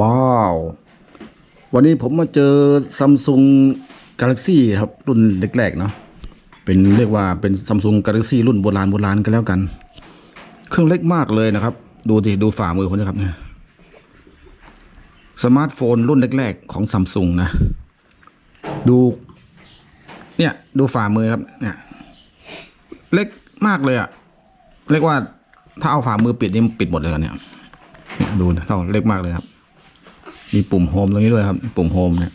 ว้าว วันนี้ผมมาเจอซัมซุงกา a ล็กซี่ครับรุ่นแรกๆเนาะเป็นเรียกว่าเป็นซัมซุงกา a ล็กซี่รุ่นโบราณโบราณกันแล้วกัน เครื่องเล็กมากเลยนะครับ ดูดิดูฝ่ามือผมนะครับเนี่ยสมาร์ทโฟนรุ่นแรกๆของซัมซุงนะ ดู เนี่ยดูฝ่ามือครับเนี่ยเล็กมากเลยอะเรียกว่าถ้าเอาฝ่ามือปิดนี่ปิดหมดเลยกันเนี่ย ดูนะเท่าเล็กมากเลยครับ มีปุ่มโฮมตรงนี้ด้วยครับ ปุ่มโฮมเนี่ย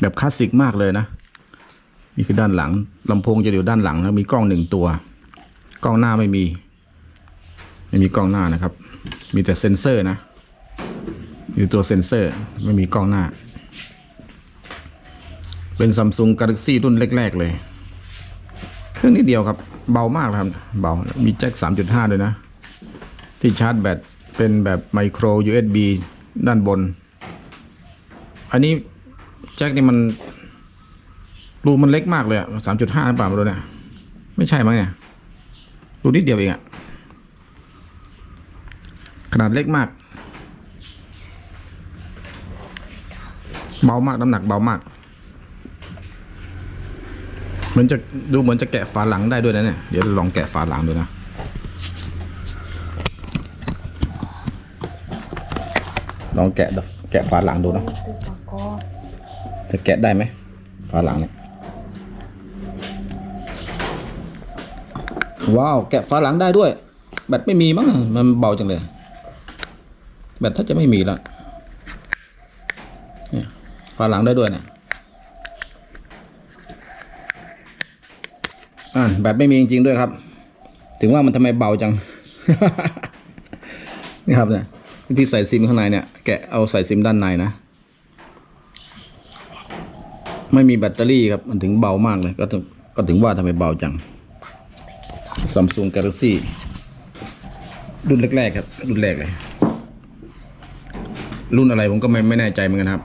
แบบคลาสสิกมากเลยนะ นี่คือด้านหลังลำโพงจะอยู่ด้านหลังแล้วมีกล้องหนึ่งตัว กล้องหน้าไม่มี ไม่มีกล้องหน้านะครับ มีแต่เซ็นเซอร์นะมีตัวเซ็นเซอร์ไม่มีกล้องหน้า เป็นซัมซุงกา a ล็กซี่รุ่นแรก ๆ เลย เครื่องนิดเดียวครับ เบามากครับ เบา มีแจ็ค 3.5 ด้วยนะ ที่ชาร์จแบต เป็นแบบไมโคร USB ด้านบน อันนี้แจ็คนี่มันรูมันเล็กมากเลยอะสามจุดห้าหรือเปล่าไม่รู้เนี่ย ไม่ใช่มั้งเนี่ย รูนิดเดียวเองอะขนาดเล็กมาก เบามากน้ำหนักเบามากเหมือนจะดูเหมือนจะแกะฝาหลังได้ด้วยนะเนี่ย เดี๋ยวลองแกะฝาหลังดูนะ ลองแกะแกะฝาหลังดูนะจะแกะได้ไหมฝาหลังเนี่ยว้าวแกะฝาหลังได้ด้วย แบตไม่มีมั้งมันเบาจังเลย แบตถ้าจะไม่มีแล้วเนี่ยฝาหลังได้ด้วยเนี่ยอ่าแบตไม่มีจริงๆด้วยครับ ถึงว่ามันทำไมเบาจัง นี่ครับเนี่ย วิธีใส่ซิมข้างในเนี่ย แกะเอาใส่ซิมด้านในนะ ไม่มีแบตเตอรี่ครับ มันถึงเบามากเลย ก็ถึงก็ถึงว่าทำไมเบาจังซัมซุงกาแล็กซี่รุ่นแรกๆครับ รุ่นแรกเลย รุ่นอะไรผมก็ไม่ไม่แน่ใจเหมือนกันครับ